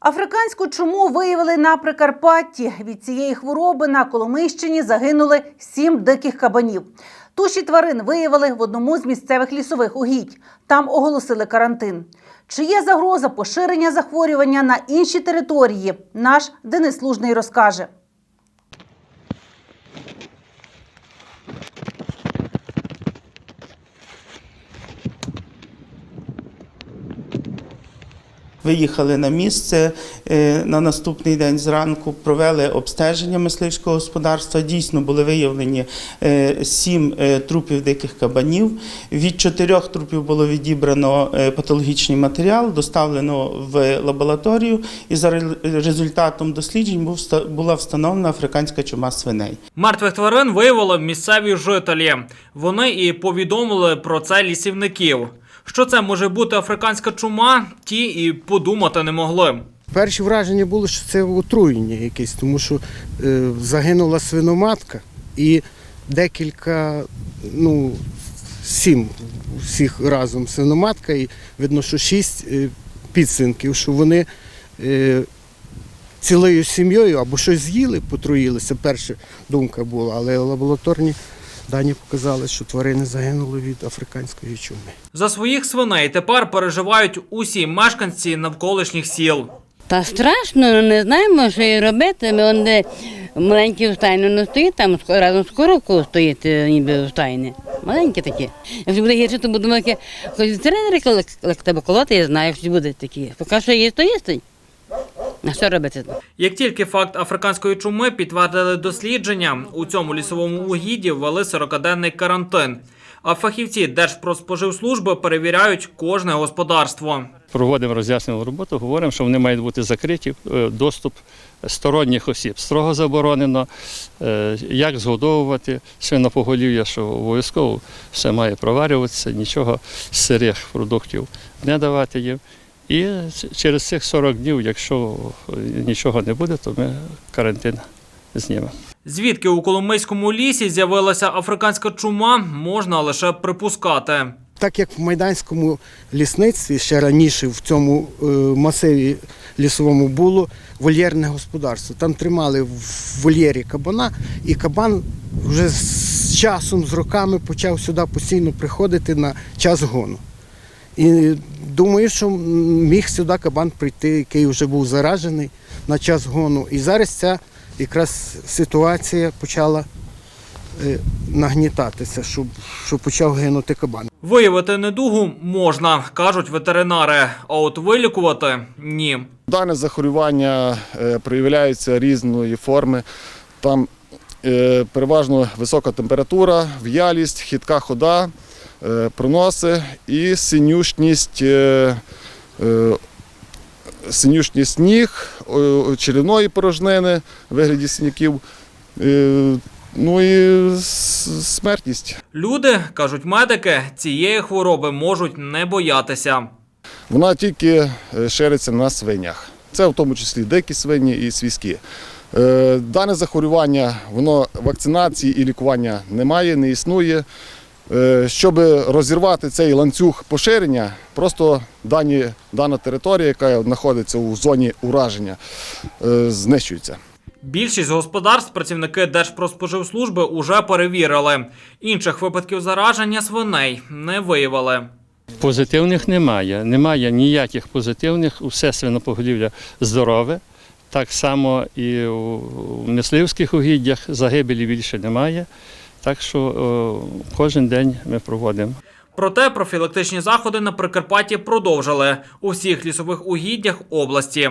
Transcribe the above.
Африканську чуму виявили на Прикарпатті. Від цієї хвороби на Коломийщині загинули сім диких кабанів. Туші тварин виявили в одному з місцевих лісових угідь. Там оголосили карантин. Чи є загроза поширення захворювання на інші території? Наш Денис Лужний розкаже. Виїхали на місце е, на наступний день зранку, провели обстеження мисливського господарства. Дійсно були виявлені е, сім е, трупів диких кабанів. Від чотирьох трупів було відібрано патологічний матеріал, доставлено в лабораторію, і за результатом досліджень була встановлена африканська чума свиней. Мертвих тварин виявили місцеві жителі. Вони і повідомили про це лісівників. Що це може бути африканська чума, ті і подумати не могли. Перші враження було, що це отруєння якесь, тому що е, загинула свиноматка і декілька, ну, сім всіх разом свиноматка, і видно, що шість е, підсвинків, що вони е, цілою сім'єю або щось з'їли, потруїлися. Перша думка була, але лабораторні дані показали, що тварини загинули від африканської чуми. За своїх свиней тепер переживають усі мешканці навколишніх сіл. Та страшно, ну, не знаємо, що і робити. Ми он де маленькі в стайні не стоїть, там разом з коровкою стоїть е, ніби в стайні. Маленькі такі. Якщо буде гірше, то будемо які кондиціонери, коли тебе колоти, я знаю, що будуть такі. Поки що є, то є. А що робити? Як тільки факт африканської чуми підтвердили дослідження, у цьому лісовому угідді ввели 40-денний карантин. А фахівці Держпродспоживслужби перевіряють кожне господарство. проводимо роз'яснювальну роботу, говоримо, що вони мають бути закриті, е, доступ сторонніх осіб. Строго заборонено, е, як згодовувати свинопоголів'я, що обов'язково все має проварюватися, нічого з сирих продуктів не давати їм. І через цих 40 днів, якщо нічого не буде, то ми карантин знімемо. Звідки у Коломийському лісі з'явилася африканська чума, можна лише припускати. Так як в майданському лісництві ще раніше в цьому е, масиві лісовому було вольєрне господарство. Там тримали в вольєрі кабана, і кабан вже з часом, з роками почав сюди постійно приходити на час гону. І думаю, що міг сюди кабан прийти, який вже був заражений на час гону. І зараз ця якраз ситуація почала е, нагнітатися, щоб, щоб почав гинути кабан. Виявити недугу можна, кажуть ветеринари, а от вилікувати ні. Дане захворювання е, проявляється різної форми. Там переважно висока температура, в'ялість, хитка хода, е, проноси і синюшність, е, е, синюшність ніг, е, черевної порожнини в вигляді синяків. е, Ну і смертність. Люди, кажуть медики, цієї хвороби можуть не боятися. Вона тільки е, шириться на свинях. Це в тому числі дикі свині і свійські. Е, Дане захворювання, воно вакцинації і лікування немає, не існує. Е, Щоб розірвати цей ланцюг поширення, просто дані, дана територія, яка знаходиться у зоні ураження, е, знищується. Більшість господарств працівники Держпродспоживслужби уже перевірили. Інших випадків зараження свиней не виявили. Позитивних немає. Немає ніяких позитивних, усе свинопоголів'я здорове. Так само і у мисливських угіддях загибелі більше немає. Так що кожен день ми проводимо. Проте профілактичні заходи на Прикарпатті продовжили у всіх лісових угіддях області.